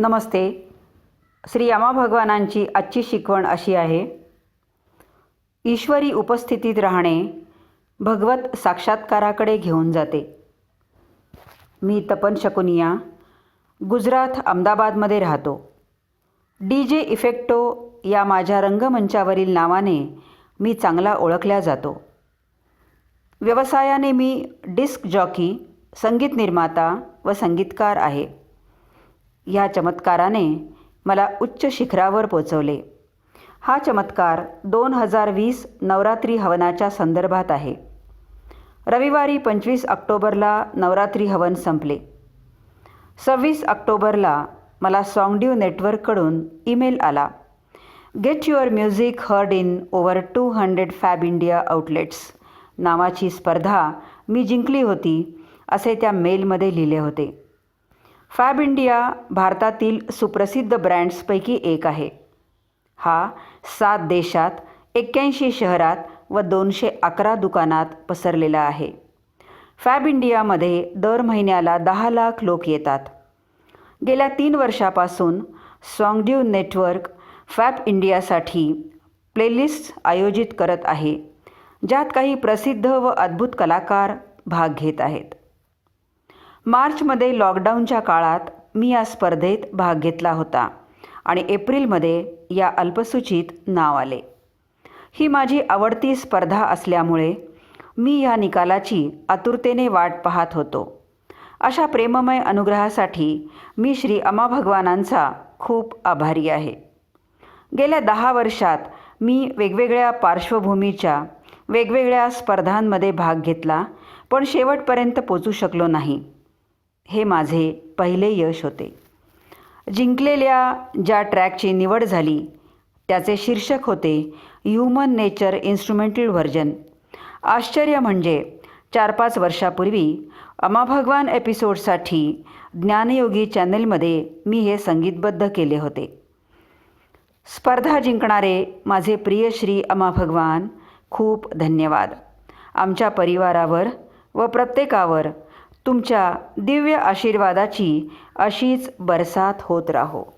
नमस्ते. श्री यमा भगवानांची आजची शिकवण अशी आहे ईश्वरी उपस्थितीत राहणे भगवत साक्षात्काराकडे घेऊन जाते. मी तपन शकुनिया गुजरात अहमदाबादमध्ये राहतो. डी जे इफेक्टो या माझ्या रंगमंचावरील नावाने मी चांगला ओळखल्या जातो. व्यवसायाने मी डिस्क जॉकी संगीत निर्माता व संगीतकार आहे. ह्या चमत्काराने मला उच्च शिखरावर पोचवले. हा चमत्कार दोन हजार वीस नवरात्री हवनाच्या संदर्भात आहे. रविवारी पंचवीस ऑक्टोबरला नवरात्री हवन संपले. सव्वीस ऑक्टोबरला मला सॉंगड्यू नेटवर्ककडून ईमेल आला. Get your music heard in over two hundred Fabindia outlets नावाची स्पर्धा मी जिंकली होती असे त्या मेलमध्ये लिहिले होते. फॅब इंडिया भारतातील सुप्रसिद्ध ब्रँड्सपैकी एक आहे. हा सात देशात एक्क्याऐंशी शहरात व दोनशे अकरा दुकानात पसरलेला आहे. फॅब इंडियामध्ये दर महिन्याला दहा लाख लोक येतात. गेल्या तीन वर्षापासून सॉंगड्यू नेटवर्क फॅब इंडियासाठी प्लेलिस्ट आयोजित करत आहे ज्यात काही प्रसिद्ध व अद्भुत कलाकार भाग घेत आहेत. मार्चमध्ये लॉकडाऊनच्या काळात मी या स्पर्धेत भाग घेतला होता आणि एप्रिलमध्ये या अल्पसूचीत नाव आले. ही माझी आवडती स्पर्धा असल्यामुळे मी या निकालाची आतुरतेने वाट पाहत होतो. अशा प्रेममय अनुग्रहासाठी मी श्री अमा भगवानांचा खूप आभारी आहे. गेल्या दहा वर्षात मी वेगवेगळ्या पार्श्वभूमीच्या वेगवेगळ्या स्पर्धांमध्ये भाग घेतला पण शेवटपर्यंत पोचू शकलो नाही. हे माझे पहिले यश होते. जिंकलेल्या ज्या ट्रॅकची निवड झाली त्याचे शीर्षक होते ह्युमन नेचर इन्स्ट्रुमेंटल व्हर्जन. आश्चर्य म्हणजे चार पाच वर्षापूर्वी अमाभगवान एपिसोडसाठी ज्ञानयोगी चॅनेलमध्ये मी हे संगीतबद्ध केले होते. स्पर्धा जिंकणारे माझे प्रिय श्री अमाभगवान खूप धन्यवाद. आमच्या परिवारावर व प्रत्येकावर तुमच्या दिव्य आशीर्वादाची अशीच बरसात होत राहो.